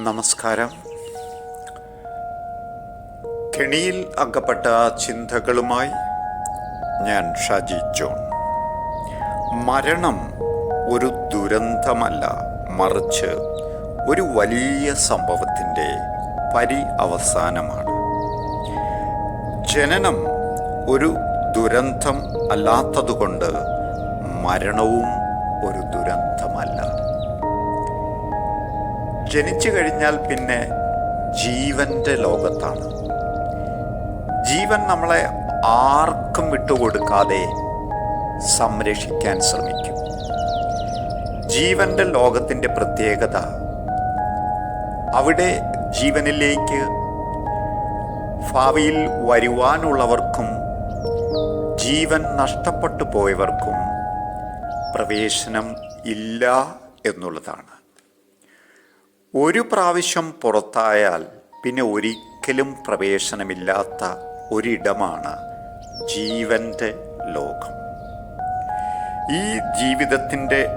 നമസ്കാരം. കെണിയിൽ അകപ്പെട്ട ചിന്തകളുമായി ഞാൻ ഷാജി ജോൺ. മരണം ഒരു ദുരന്തമല്ല മറിച്ച് ഒരു വലിയ സംഭവത്തിന്റെ പരി അവസാനമാണ് ജനനം ഒരു ദുരന്തം അല്ലാത്തതുകൊണ്ട് മരണവും ഒരു ദുരന്തമല്ല. ജനിച്ചു കഴിഞ്ഞാൽ പിന്നെ ജീവന്റെ ലോകത്താണ്. ജീവൻ നമ്മളെ ആർക്കും വിട്ടുകൊടുക്കാതെ സംരക്ഷിക്കാൻ ശ്രമിക്കും. ജീവന്റെ ലോകത്തിന്റെ പ്രത്യേകത അവിടെ ജീവനിലേക്ക് ഭാവിയിൽ വരുവാനുള്ളവർക്കും ജീവൻ നഷ്ടപ്പെട്ടു പോയവർക്കും പ്രവേശനം ഇല്ല എന്നുള്ളതാണ്. ഒരു പ്രാവശ്യം പുറത്തായാൽ പിന്നെ ഒരിക്കലും പ്രവേശനമില്ലാത്ത ഒരിടമാണ് ജീവന്റെ ലോകം. ഈ ജീവിതത്തിന്റെ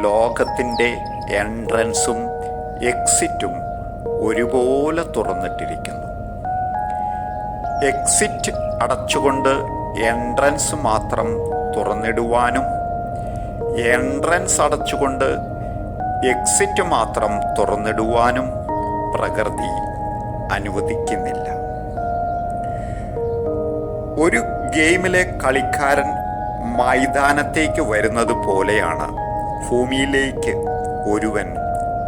ലോകത്തിന്റെ എൻട്രൻസും എക്സിറ്റും ഒരുപോലെ തുറന്നിട്ടിരിക്കുന്നു. എക്സിറ്റ് അടച്ചുകൊണ്ട് എൻട്രൻസ് മാത്രം തുറന്നിടുവാനും എൻട്രൻസ് അടച്ചുകൊണ്ട് എക്സിറ്റ് മാത്രം തുറന്നിടുവാനും പ്രകൃതി അനുവദിക്കുന്നില്ല. ഒരു ഗെയിമിലെ കളിക്കാരൻ മൈതാനത്തേക്ക് വരുന്നത് പോലെയാണ് ഭൂമിയിലേക്ക് ഒരുവൻ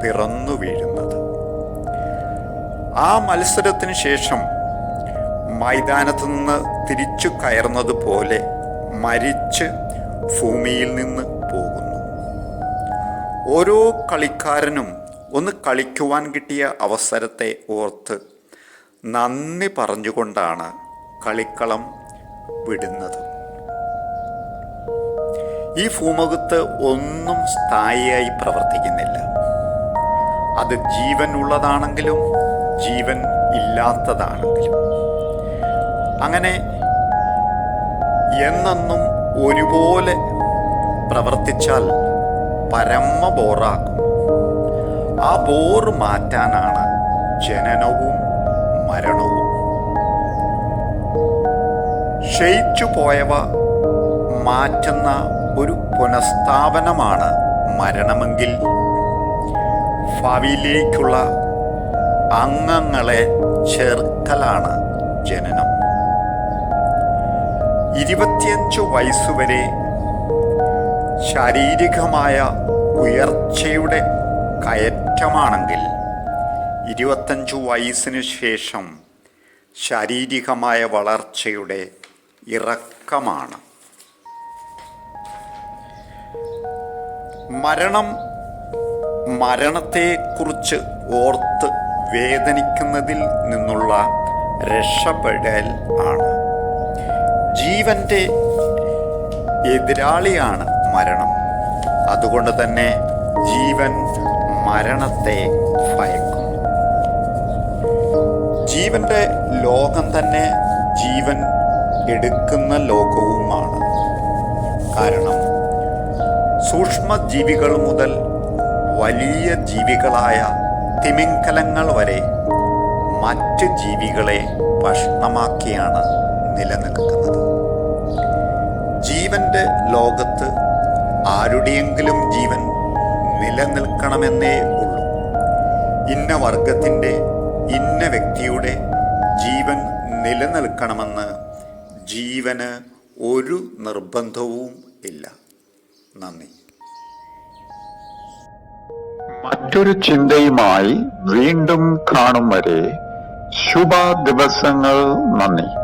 പിറന്നു വീഴുന്നത്. ആ മത്സരത്തിന് ശേഷം മൈതാനത്തു നിന്ന് തിരിച്ചു കയറുന്നത് പോലെ മരിച്ച് ഭൂമിയിൽ നിന്ന് ഓരോ കളിക്കാരനും ഒന്ന് കളിക്കുവാൻ കിട്ടിയ അവസരത്തെ ഓർത്ത് നന്ദി പറഞ്ഞുകൊണ്ടാണ് കളിക്കളം വിടുന്നത്. ഈ ഭൂമുഖത്ത് ഒന്നും സ്ഥായിയായി പ്രവർത്തിക്കുന്നില്ല. അത് ജീവൻ ഉള്ളതാണെങ്കിലും ജീവൻ ഇല്ലാത്തതാണെങ്കിലും. അങ്ങനെ എന്നെന്നും ഒരുപോലെ പ്രവർത്തിച്ചാൽ പരമ ബോറാക്കും. ആ ബോറ് മാറ്റാനാണ് ജനനവും മരണവും. ക്ഷയിച്ചു പോയവ മാറ്റുന്ന ഒരു പുനഃസ്ഥാപനമാണ് മരണമെങ്കിൽ. ഭാവിയിലേക്കുള്ള അംഗങ്ങളെ ചേർക്കലാണ് ജനനം. ഇരുപത്തിയഞ്ചു വയസ്സുവരെ ശാരീരികമായ ഉയർച്ചയുടെ കയറ്റമാണെങ്കിൽ ഇരുപത്തഞ്ചു വയസ്സിന് ശേഷം ശാരീരികമായ വളർച്ചയുടെ ഇറക്കമാണ്. മരണം മരണത്തെക്കുറിച്ച് ഓർത്ത് വേദനിക്കുന്നതിൽ നിന്നുള്ള രക്ഷപ്പെടൽ ആണ്. ജീവന്റെ എതിരാളിയാണ് മരണം. അതുകൊണ്ട് തന്നെ ജീവൻ മരണത്തെ ഭയക്കുന്നു. ജീവന്റെ ലോകം തന്നെ ജീവൻ എടുക്കുന്ന ലോകവുമാണ്. കാരണം സൂക്ഷ്മജീവികൾ മുതൽ വലിയ ജീവികളായ തിമിംഗലങ്ങൾ വരെ മറ്റ് ജീവികളെ ഭക്ഷണമാക്കിയാണ് നിലനിൽക്കുന്നത്. ജീവന്റെ ലോകത്ത് ആരുടെയെങ്കിലും ജീവൻ നിലനിൽക്കണമെന്നേ ഉള്ളൂ. ഇന്ന വർഗത്തിന്റെ ഇന്ന വ്യക്തിയുടെ ജീവൻ നിലനിൽക്കണമെന്ന് ജീവന് ഒരു നിർബന്ധവും ഇല്ല. നന്ദി. മറ്റൊരു ചിന്തയുമായി വീണ്ടും കാണും വരെ ശുഭ ദിവസങ്ങൾ നന്ദി.